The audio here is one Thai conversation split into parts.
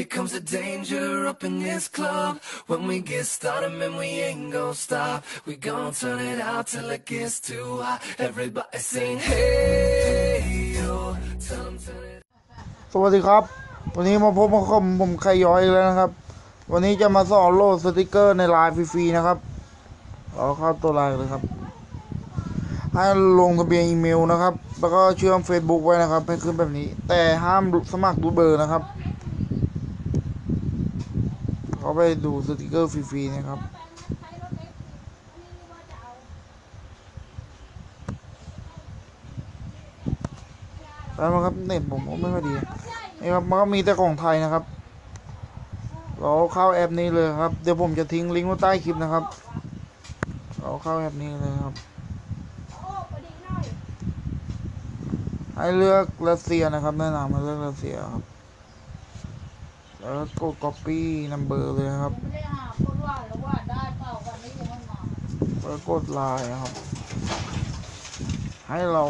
Here comes the danger up in this club. When we get started, man, we ain't gonna stop. We gon' turn it out till it gets too hot. Everybody sing, hey, yo. Tell 'em turn it สวัสดีครับ วันนี้มาพบกับผมผมไขย้อยอีกแล้วนะครับ วันนี้จะมาสอนโหลดสติกเกอร์ในไลน์ฟรีๆนะครับเราเข้าตัวไลน์เลยครับ ให้ลงทะเบียนอีเมลนะครับ แล้วก็เชื่อม Facebook ไว้นะครับให้ขึ้นแบบนี้ แต่ห้ามสมัครดูเบอร์นะครับ เขาไปดูสติกเกอร์ฟรีๆนะครับแล้วนครับเน็ตผมก็ไม่ค่อยดีนี่ครับมันก็มีแต่ของไทยนะครับ เราเข้าแอปนี้เลยครับ เดี๋ยวผมจะทิ้งลิงก์ไว้ใต้คลิปนะครับ เราเข้าแอปนี้เลยครับ ให้เลือกรัสเซียนะครับแนะนำมาเลือกรัสเซียครับ แล้วก็กด copy number เลยครับไม่ได้หาคนว่าหรือว่าได้เท่าวันนี้ยังไม่มาแล้วกดไลน์ครับ ให้เรา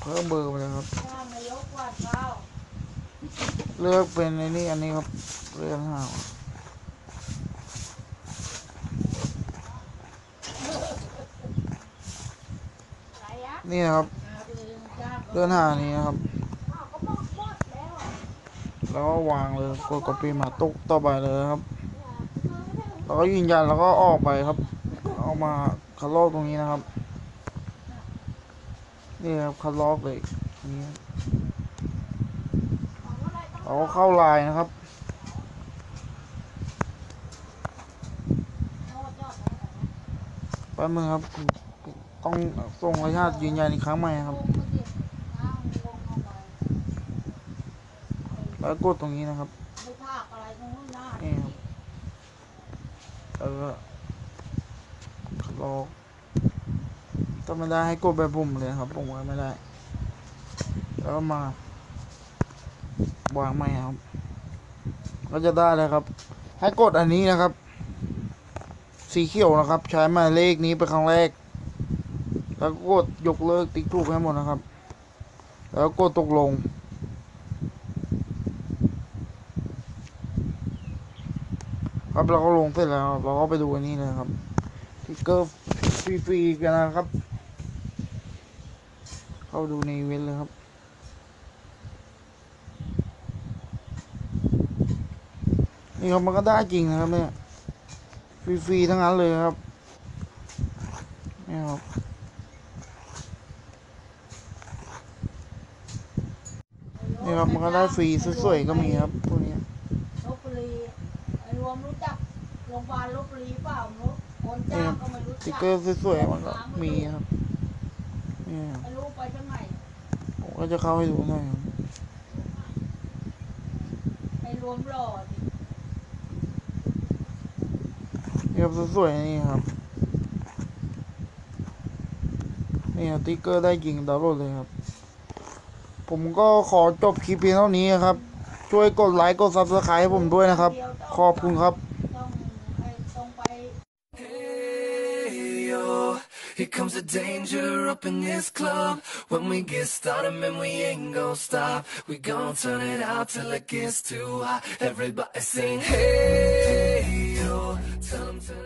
เพิ่มเบอร์ไปเลยครับ เลือกเป็นในนี่อันนี้ครับ เลือกห้านี่ครับ เลื่อนหานี้ครับ แล้วก็วางเลยกด copy มาตุกต่อไปเลยครับ แล้วก็ยืนยันแล้วก็ออกไปครับ เอามาคัดลอกตรงนี้นะครับ นี่ครับคัดลอกเลยนี่เราก็เข้าลน์นะครับแป๊บนึงครับ ต้องส่งรายชาติยืนยันอีกครั้งใหม่ครับ แล้วกดตรงนี้นะครับไม่ภาคอะไรตรงนู้นนะนี่ครับแล้วก็ลอกถ้าไม่ได้ให้กดแบบปุ่มเลยครับปุ่มก็ไม่ได้ แล้วก็มาวางใหม่ครับ ก็จะได้เลยครับ ให้กดอันนี้นะครับ สีเขียวนะครับ ใช้หมายเลขนี้เป็นครั้งแรก แล้วก็กดยกเลิกติ๊กถูกให้หมดนะครับ แล้วก็กดตกลง ครับเราก็ลงเสร็จแล้วเราก็ไปดูอันนี้เลยครับทิกเกอร์ฟรีๆกันนะครับ เข้าดูในเวนต์เลยครับนี่ครับมันก็ได้จริงนะครับเนี่ยฟรีๆทั้งนั้นเลยครับนี่ครับนี่ครับมันก็ได้ฟรีสวยๆก็มีครับพวกนี้ รวมรู้จักโรงพยาบาลลบบุรีเปล่าไม่รู้คนจ้างก็ไม่รู้สติจักเกอร์สวยๆมันก็มีครับนี่ครับไม่รู้ไปทางไหนผมก็จะเข้าให้ดูหน่อยครับไอ้รวมหล่อดินี่ครับสวยๆนี่ครับนี่ครับสติ๊กเกอร์ได้จริงดาวโหลดเลยครับ ผมก็ขอจบคลิปเพียงเท่านี้ครับ ช่วยกดไลค์กดซับสไครต์ให้ผมด้วยนะครับ ขอบคุณครับ ต้องไอ้ตรงไป Hey, yo. Here comes the danger up in this club. When we get started, man, we ain't gonna stop. We gon' turn it out till it gets too hot. Everybody sing, hey, yo. Tell 'em turn it